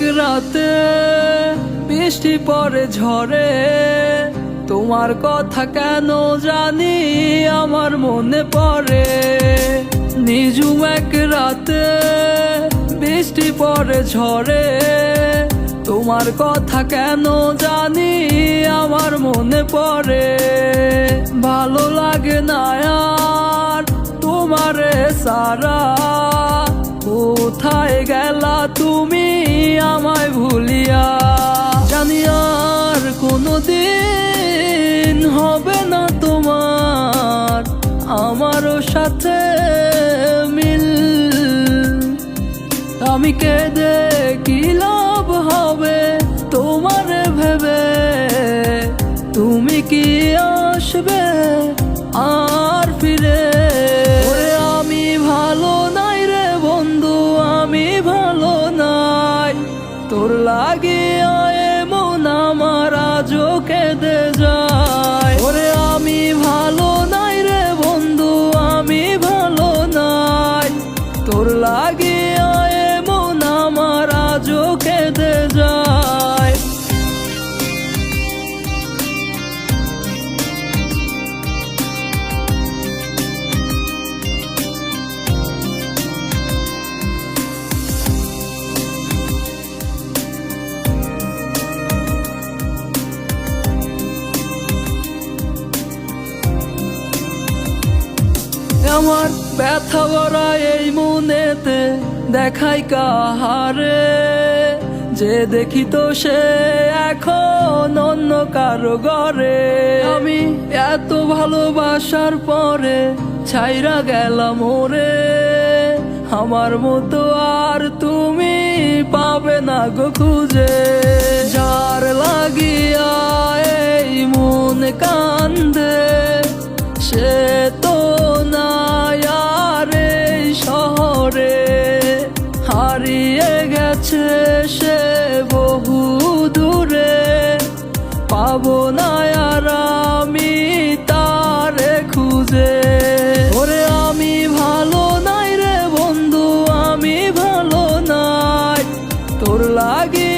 রাতে বৃষ্টি পরে ঝরে তোমার কথা কেন জানি আমার মনে পড়ে। নিজুম এক রাতে বৃষ্টি পরে ঝরে তোমার কথা কেন জানি আমার মনে পড়ে। ভালো লাগে না আর তোমারে সারা। কোথায় গেলা সাথে মিল। আমি কি লাভ হবে তোমার ভেবে? তুমি কি আসবে আর ফিরে? আমি ভালো নাই রে বন্ধু, আমি ভালো নাই। তোর লাগে আমার ব্যথা ভরা এই মনেতে দেখাই কাহারে। যে দেখি তো সে এখন অন্য কারও ঘরে। আমি এত ভালোবাসার পরে ছাইরা গেলাম ওরে। আমার মতো আর তুমি পাবে না গো খুঁজে। যার গেছে সে বহু দূরে পাবো না আর আমি তারে খুঁজে। ওরে আমি ভালো নাই রে বন্ধু, আমি ভালো নাই। তোর লাগে